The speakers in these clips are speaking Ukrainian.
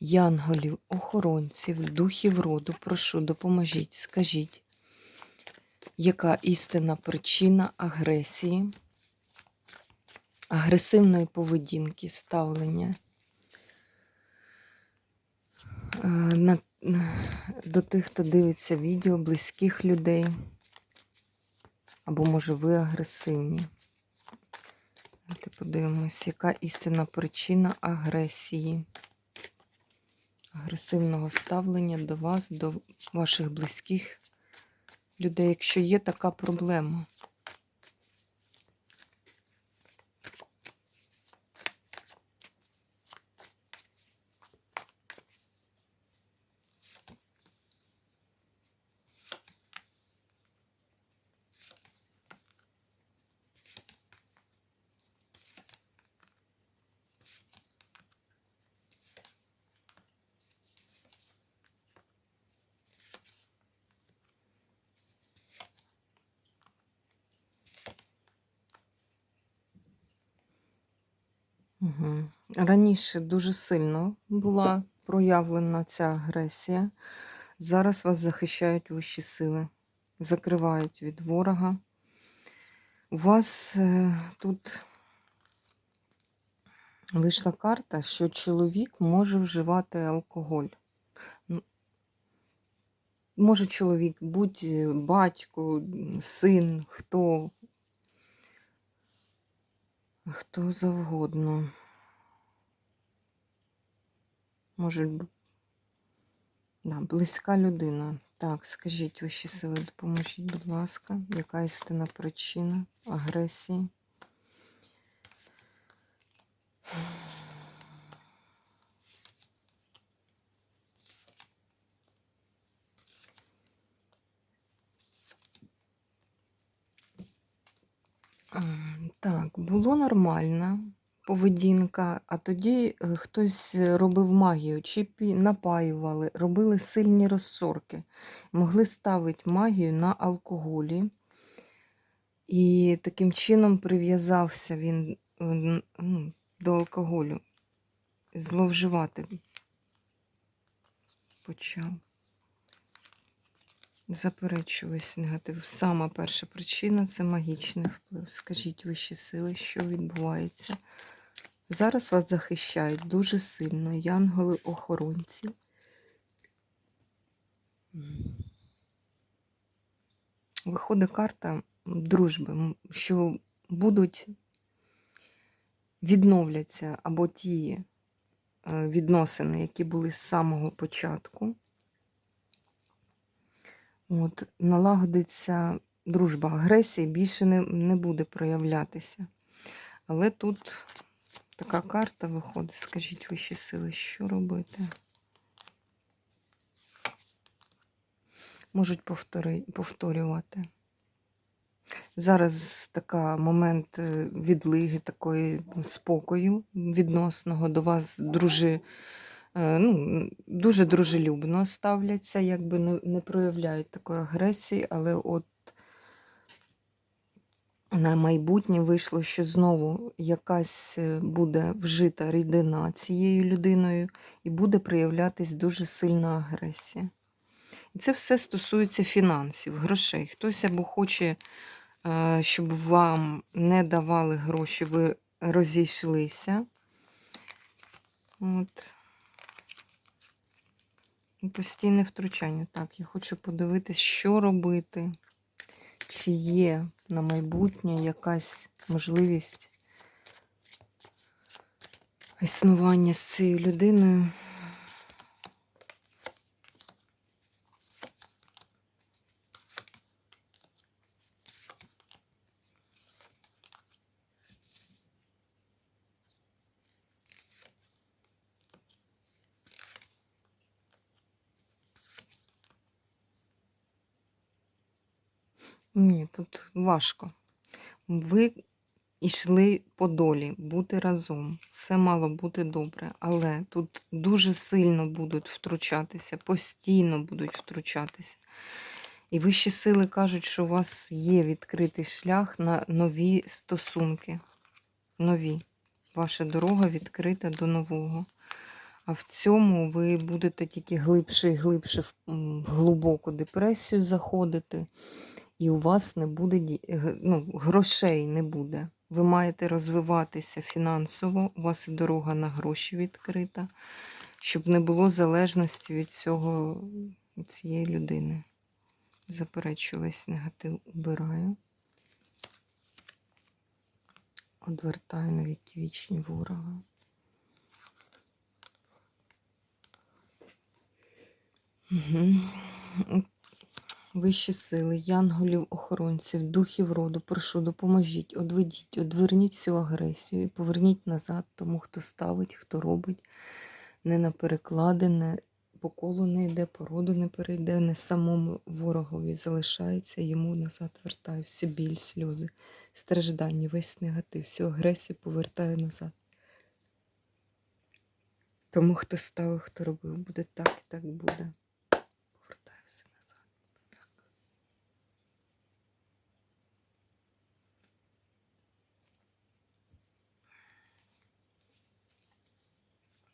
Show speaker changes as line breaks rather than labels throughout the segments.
янголів, охоронців, духів роду, прошу, допоможіть, скажіть, яка істинна причина агресії, агресивної поведінки, ставлення е, на, до тих, хто дивиться відео, близьких людей, або, може, ви агресивні. Давайте подивимось, яка істинна причина агресії, агресивного ставлення до вас, до ваших близьких людей, якщо є така проблема. Раніше дуже сильно була проявлена ця агресія. Зараз вас захищають вищі сили, закривають від ворога. У вас е, тут вийшла карта, що чоловік може вживати алкоголь. Може чоловік, будь батько, син, хто, хто завгодно. Може, да, близька людина. Так, скажіть вищі сили, допоможіть, будь ласка, яка істина причина агресії? М, Так, було нормально поведінка, а тоді е, хтось робив магію, чи напаювали, робили сильні розсорки, могли ставити магію на алкоголі. І таким чином прив'язався він е, ну, до алкоголю. Зловживати почав. Заперечую весь негатив. Сама перша причина це магічний вплив. Скажіть вищі сили, що відбувається. Зараз вас захищають дуже сильно янголи-охоронці. Виходить карта дружби, що будуть відновляться або ті е, відносини, які були з самого початку. От, налагодиться дружба, агресії більше не, не буде проявлятися. Але тут така карта виходить. Скажіть вищі сили, що робити? Можуть повтори, повторювати. Зараз така момент е, відлиги, такої спокою відносного до вас, дружи, ну, дуже дружелюбно ставляться, якби не, не проявляють такої агресії, але от на майбутнє вийшло, що знову якась е, буде вжита рідина цією людиною і буде проявлятись дуже сильна агресія. І це все стосується фінансів, грошей. Хтось або хоче, е, щоб вам не давали гроші, ви розійшлися. От. Постійне втручання. Так, я хочу подивитися, що робити. Чи є на майбутнє якась можливість існування з цією людиною. Ні, тут важко. Ви йшли по долі, бути разом. Все мало бути добре, але тут дуже сильно будуть втручатися, постійно будуть втручатися. І вищі сили кажуть, що у вас є відкритий шлях на нові стосунки. Нові. Ваша дорога відкрита до нового. А в цьому ви будете тільки глибше і глибше в глибоку депресію заходити, і у вас не буде ну, грошей не буде. Ви маєте розвиватися фінансово, у вас і дорога на гроші відкрита, щоб не було залежності від цього цієї людини. Заперечую весь негатив убираю. Одвертаю на віки вічні ворога. Угу. Вищі сили, янголів, охоронців, духів роду, прошу, допоможіть, одведіть, одверніть цю агресію і поверніть назад тому, хто ставить, хто робить, не на переклади, не по колу не йде, по роду не перейде, не самому ворогові залишається, йому назад вертаю всю біль, сльози, страждання, весь негатив, всю агресію повертаю назад. Тому, хто ставив, хто робив, буде так і так буде. Повертаю все назад. Так.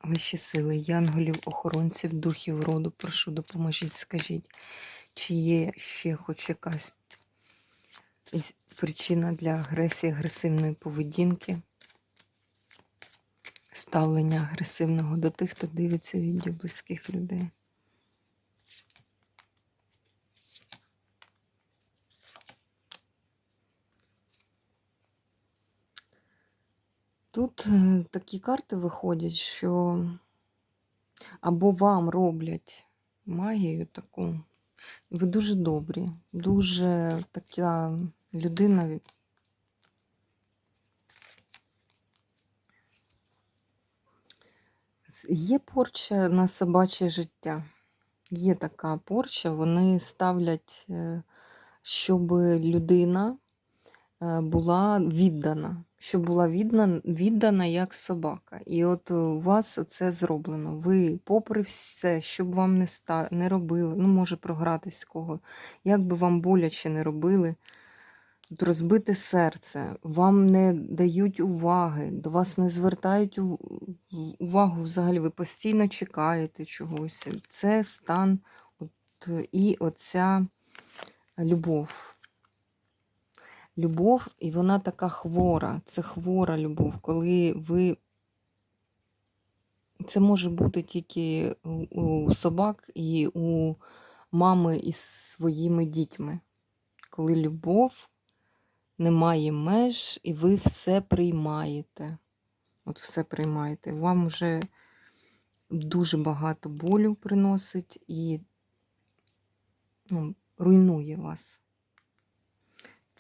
Вищі сили, янголів, охоронців, духів роду, прошу, допоможіть, скажіть, чи є ще хоч якась причина для агресії, агресивної поведінки, ставлення агресивного до тих, хто дивиться відео близьких людей. Тут е, такі карти виходять, що або вам роблять магію таку. Ви дуже добрі, дуже така людина. Є порча на собаче життя. Є така порча, вони ставлять, е, щоб людина е, була віддана, щоб була віддана, віддана як собака. І от у вас це зроблено. Ви, попри все, що б вам не, ста, не робили, ну, може програтись кого, як би вам боляче не робили, тут розбите серце, вам не дають уваги, до вас не звертають увагу взагалі, ви постійно чекаєте чогось. Це стан от, і оця любов. Любов, і вона така хвора. Це хвора любов, коли ви. Це може бути тільки у собак і у мами із своїми дітьми. Коли любов немає меж, і ви все приймаєте. От все приймаєте. Вам вже дуже багато болю приносить і ну, руйнує вас.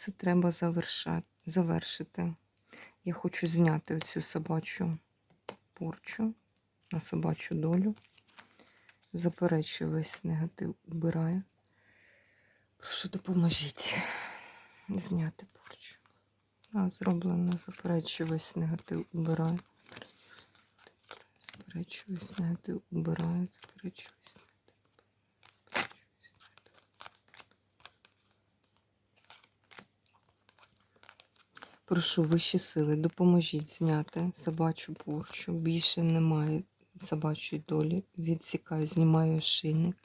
Це треба завершити. Я хочу зняти оцю собачу порчу на собачу долю. Заперечую весь негатив, убираю. Прошу, допоможіть зняти порчу. А, зроблено, заперечую весь негатив, убираю. Заперечую весь негатив, убираю, заперечую весь негатив. заперечую весь негатив. Прошу вищі сили, допоможіть зняти собачу порчу. Більше немає собачої долі. Відсікаю, знімаю ошейник.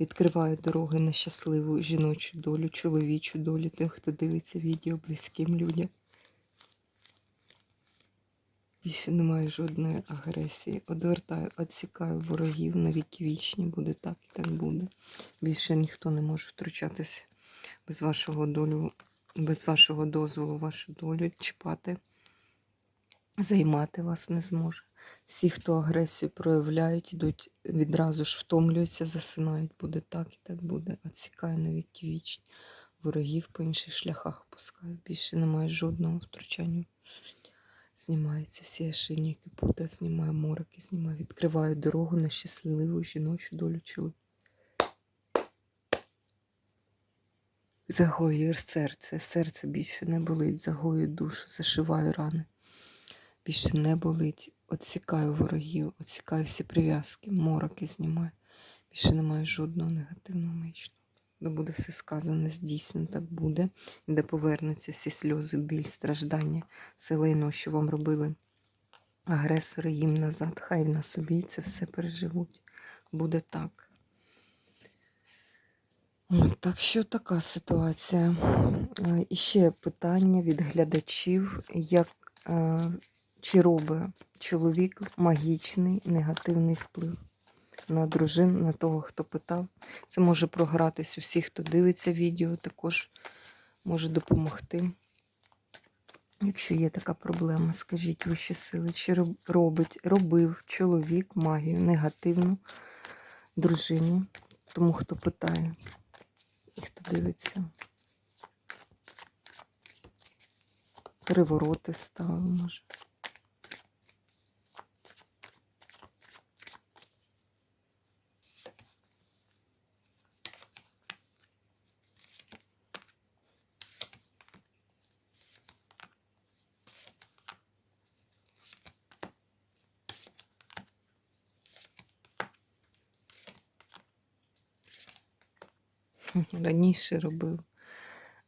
Відкриваю дороги на щасливу жіночу долю, чоловічу долю, тим, хто дивиться відео близьким людям. Більше немає жодної агресії. Одвертаю, відсікаю ворогів на віки вічні. Буде так і так буде. Більше ніхто не може втручатись без вашого долю, без вашого дозволу, вашу долю чіпати, займати вас не зможе. Всі, хто агресію проявляють, йдуть відразу ж втомлюються, засинають. Буде так і так буде. Отсікаю на віки вічні. Ворогів по інших шляхах пускаю. Більше немає жодного втручання. Знімаються всі ошейники, пута, знімаю мороки, знімаю, відкриваю дорогу на щасливу жіночу долю чоловіка. Загоюю серце. Серце більше не болить. Загою душу, зашиваю рани. Більше не болить. Отсікаю ворогів, отсікаю всі прив'язки, мороки знімаю. Більше немає жодного негативного магічного. Де буде все сказане, здійснено, так буде. Де повернуться всі сльози, біль, страждання, все лайно, що вам робили агресори їм назад. Хай на собі це все переживуть. Буде так. Так що така ситуація. Е, І ще питання від глядачів, як, е, чи робить чоловік магічний негативний вплив на дружин, на того, хто питав. Це може програтись усі, хто дивиться відео, також може допомогти. Якщо є така проблема, скажіть вищі сили, чи робить, робив чоловік магію негативну дружині, тому хто питає і хто дивиться. Перевороти стали, може. Раніше робив.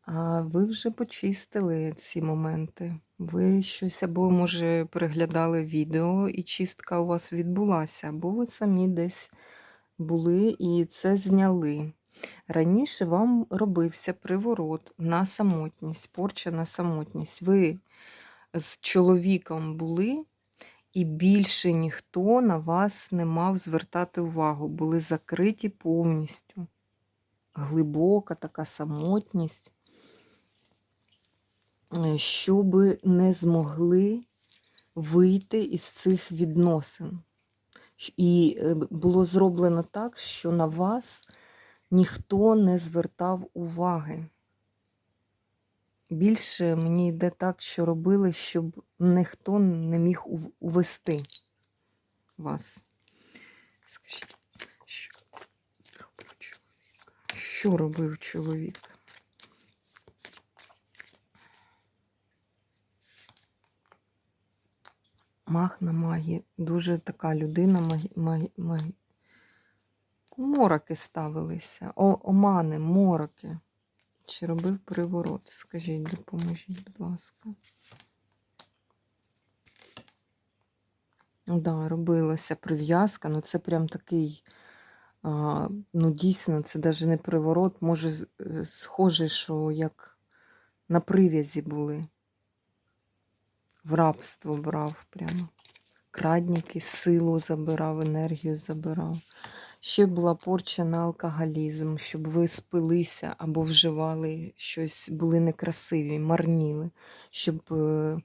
А ви вже почистили ці моменти. Ви щось або, може, переглядали відео, і чистка у вас відбулася, або ви самі десь були і це зняли. Раніше вам робився приворот на самотність, порча на самотність. Ви з чоловіком були, і більше ніхто на вас не мав звертати увагу, були закриті повністю. Глибока така самотність, е, щоб не змогли вийти із цих відносин. І е, було зроблено так, що на вас ніхто не звертав уваги. Більше мені йде так, що робили, щоб ніхто не міг увести вас. Скажіть, що робив чоловік? Що робив чоловік? Мах на магі. Дуже така людина магі. Мороки ставилися. О, омани, мороки. Чи робив приворот? Скажіть, допоможіть, будь ласка. Да, робилася прив'язка, ну це прям такий, ну дійсно, це навіть не приворот, може, е, схоже, що як на прив'язі були. В рабство брав прямо. Крадники, силу забирав, енергію забирав. Ще була порча на алкоголізм, щоб ви спилися або вживали щось, були некрасиві, марніли, щоб, е, е,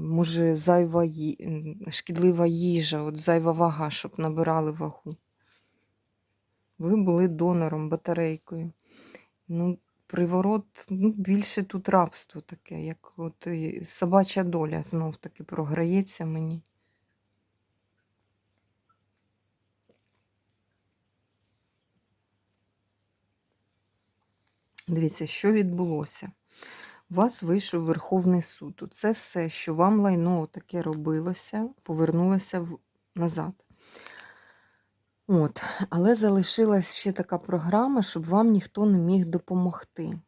може, зайва шкідлива їжа, от зайва вага, щоб набирали вагу. Ви були донором, батарейкою. Ну, приворот, ну, більше тут рабство таке, як от собача доля знов таки програється мені. Дивіться, що відбулося. У вас вийшов Верховний суд. Це все, що вам лайно таке робилося, повернулося назад. От. Але залишилась ще така програма, щоб вам ніхто не міг допомогти.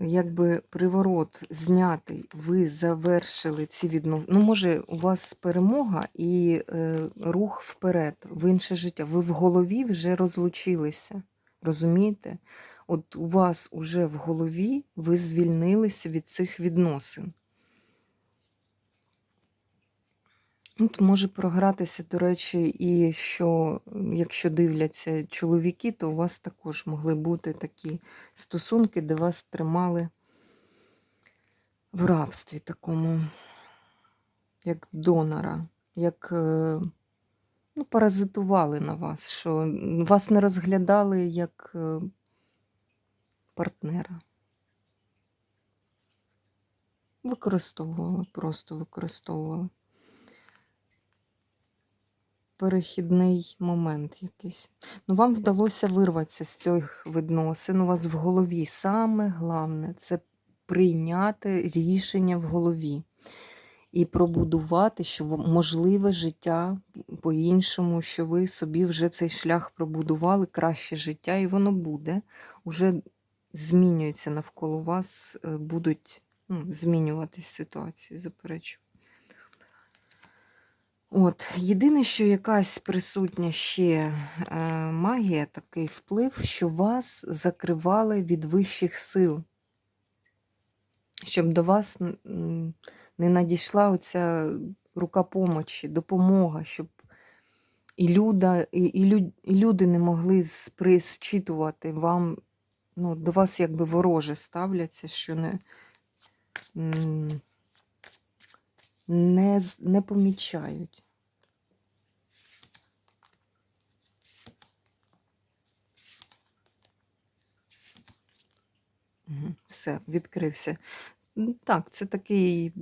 Якби приворот знятий, ви завершили ці віднов... Ну, може, у вас перемога і е, рух вперед, в інше життя. Ви в голові вже розлучилися. Розумієте? От у вас уже в голові ви звільнилися від цих відносин. От може програтися, до речі, і що, якщо дивляться чоловіки, то у вас також могли бути такі стосунки, де вас тримали в рабстві такому, як донора, як е, ну, паразитували на вас, що вас не розглядали як е, партнера. Використовували, просто використовували. Перехідний момент якийсь. Ну, вам вдалося вирватися з цих відносин. У вас в голові саме головне це прийняти рішення в голові і пробудувати, що можливе життя по-іншому, що ви собі вже цей шлях пробудували, краще життя, і воно буде. Уже змінюється навколо вас, е, будуть ну, змінюватись ситуації, заперечую. От, єдине, що якась присутня ще е, магія, такий вплив, що вас закривали від вищих сил, щоб до вас не надійшла оця рука помочі, допомога, щоб і, люда, і, і, лю- і люди не могли зчитувати вам, ну, до вас якби вороже ставляться, що не, не, не помічають. Все, відкрився. Так, це такий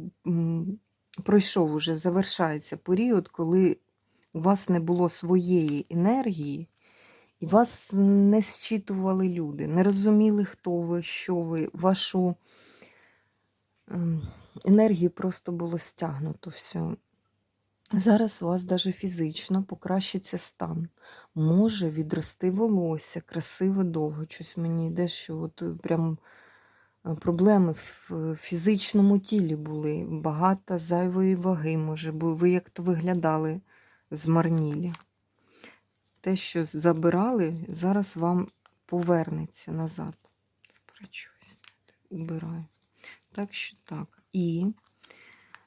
пройшов уже, завершається період, коли у вас не було своєї енергії, і вас не зчитували люди, не розуміли, хто ви, що ви, вашу енергію просто було стягнуто все. Зараз у вас навіть фізично покращиться стан. Може відрости волосся, красиво довго. Щось мені йде, що от е, прям е, проблеми в е, фізичному тілі були. Багато зайвої ваги, може, бо ви як-то виглядали змарнілі. Те, що забирали, зараз вам повернеться назад. Сперечуюсь, убираю. Так що так. І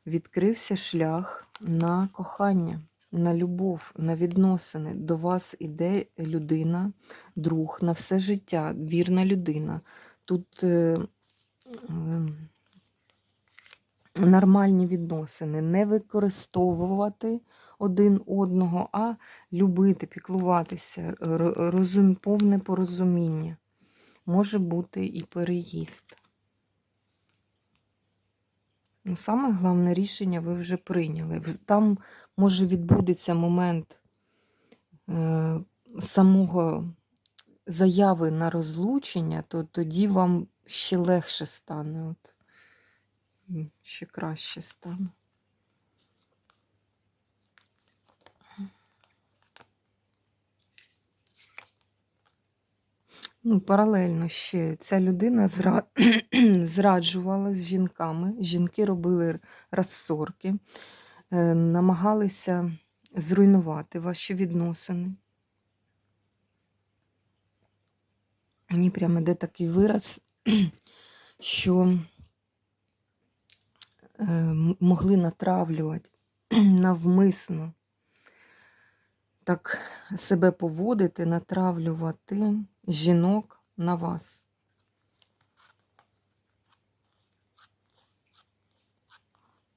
відкрився шлях на кохання, на любов, на відносини. До вас іде людина, друг на все життя, вірна людина. Тут е, е, нормальні відносини, не використовувати один одного, а любити, піклуватися, розум, повне порозуміння. Може бути і переїзд. Ну, саме головне рішення ви вже прийняли. Там може відбудеться момент е, самого заяви на розлучення, то тоді вам ще легше стане. От. Ще краще стане. Ну, паралельно ще ця людина зра... зраджувала з жінками. Жінки робили розсорки, е, намагалися зруйнувати ваші відносини. Мені прямо йде такий вираз, що е, могли натравлювати навмисно так себе поводити, натравлювати жінок на вас.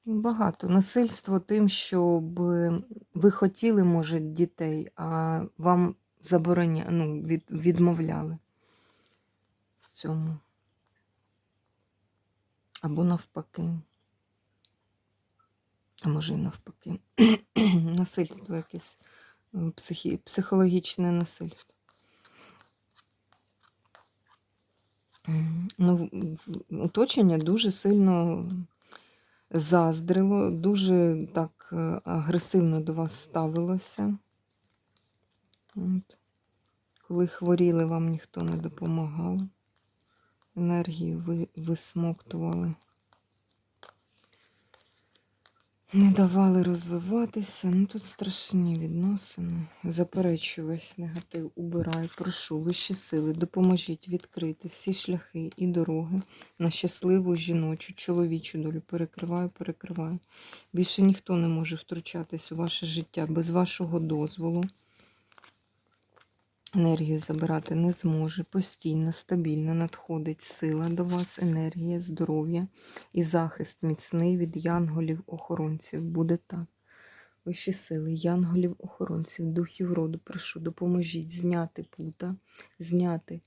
Багато. Насильство тим, щоб ви хотіли, може, дітей, а вам забороня... ну, від... відмовляли в цьому. Або навпаки. А може і навпаки. Насильство якесь, психі... психологічне насильство. Ну, оточення дуже сильно заздрило, дуже так е, агресивно до вас ставилося. От. Коли хворіли, вам ніхто не допомагав. Енергію ви висмоктували. Не давали розвиватися. Ну тут страшні відносини. Заперечую весь негатив, убираю, прошу, вищі сили, допоможіть відкрити всі шляхи і дороги на щасливу жіночу, чоловічу долю. Перекриваю, перекриваю. Більше ніхто не може втручатись у ваше життя без вашого дозволу. Енергію забирати не зможе. Постійно, стабільно надходить сила до вас, енергія, здоров'я і захист міцний від янголів-охоронців. Буде так. Вищі сили, янголів-охоронців, духів роду, прошу, допоможіть зняти пута, зняти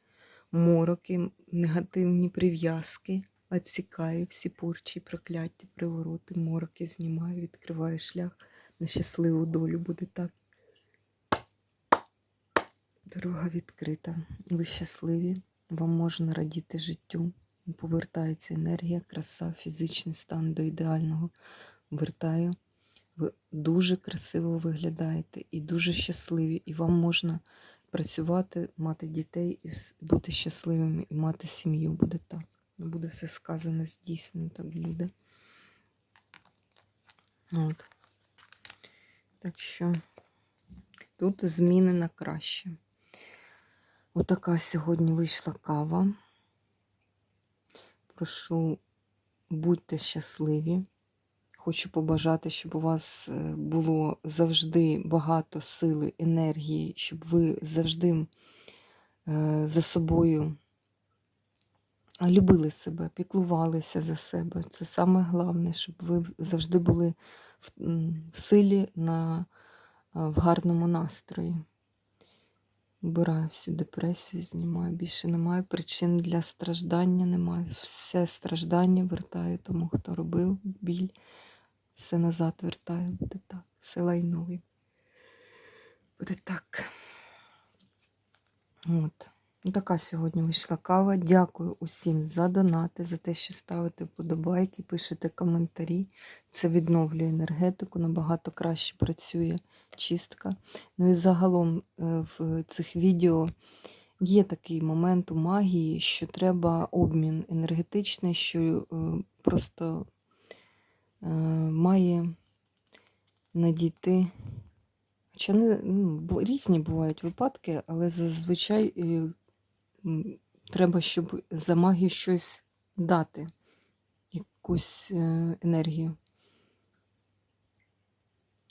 мороки, негативні прив'язки, відсікаю всі порчі, прокляття, привороти, мороки знімаю, відкриваю шлях на щасливу долю. Буде так. Дорога відкрита. Ви щасливі, вам можна радіти життю. Повертається енергія, краса, фізичний стан до ідеального. Вертаю. Ви дуже красиво виглядаєте і дуже щасливі, і вам можна працювати, мати дітей і бути щасливими, і мати сім'ю. Буде так. Буде все сказане, здійснено, так буде. От. Так що тут зміни на краще. Отака сьогодні вийшла кава. Прошу, будьте щасливі. Хочу побажати, щоб у вас е, було завжди багато сили, енергії, щоб ви завжди е, за собою любили себе, піклувалися за себе. Це саме головне, щоб ви завжди були в, силі, на, в гарному настрої. Вбираю всю депресію, знімаю. Більше немає причин для страждання, немає. Все страждання вертаю тому, хто робив біль. Все назад вертаю, буде так. Все лайнові. Буде так. От. Така сьогодні вийшла кава. Дякую усім за донати, за те, що ставите вподобайки, пишете коментарі. Це відновлює енергетику, набагато краще працює чистка. Ну і загалом е, в цих відео є такий момент у магії, що треба обмін енергетичний, що е, просто е, має надійти. Хоча не, ну, різні бувають випадки, але зазвичай треба, щоб за магію щось дати, якусь е, енергію.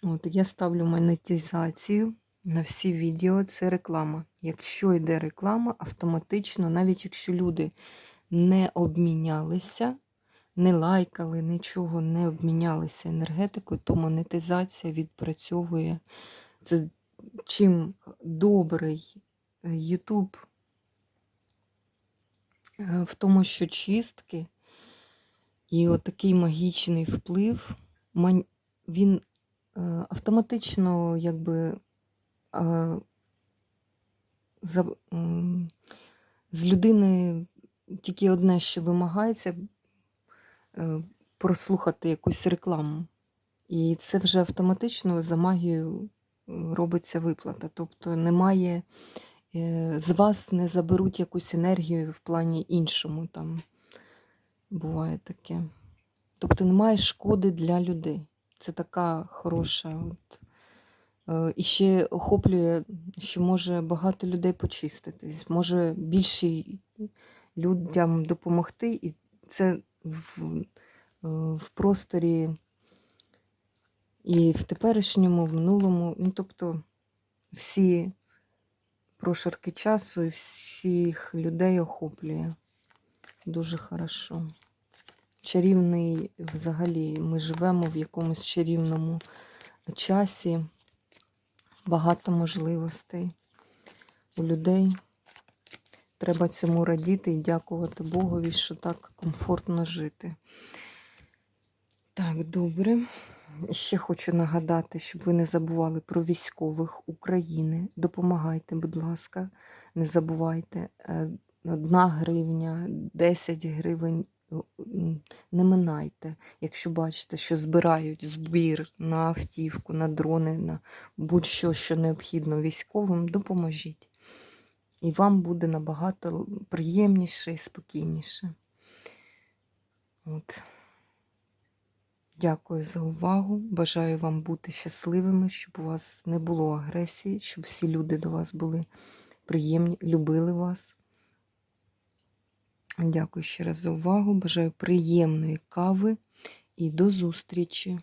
От, я ставлю монетизацію на всі відео, це реклама. Якщо йде реклама, автоматично, навіть якщо люди не обмінялися, не лайкали, нічого не обмінялися енергетикою, то монетизація відпрацьовує. Це чим добрий YouTube е, в тому, що чистки і отакий магічний вплив, він е, автоматично якби е, з людини тільки одне, що вимагається, е, прослухати якусь рекламу. І це вже автоматично за магією е, робиться виплата. Тобто немає, е, з вас не заберуть якусь енергію в плані іншому. Там буває таке. Тобто немає шкоди для людей. Це така хороша. От. Е, І ще охоплює, що може багато людей почиститись, може більше людям допомогти, і це в, е, в просторі і в теперішньому, в минулому, ну тобто всі прошарки часу і всіх людей охоплює. Дуже хорошо. Чарівний взагалі, ми живемо в якомусь чарівному часі, багато можливостей у людей. Треба цьому радіти і дякувати Богові, що так комфортно жити. Так, добре. Ще хочу нагадати, щоб ви не забували про військових України. Допомагайте, будь ласка, не забувайте. Е, Одна гривня, 10 гривень. е, Не минайте, якщо бачите, що збирають збір на автівку, на дрони, на будь-що, що необхідно військовим, допоможіть. І вам буде набагато приємніше і спокійніше. От. Дякую за увагу. Бажаю вам бути щасливими, щоб у вас не було агресії, щоб всі люди до вас були приємні, любили вас. Дякую ще раз за увагу. Бажаю приємної кави і до зустрічі!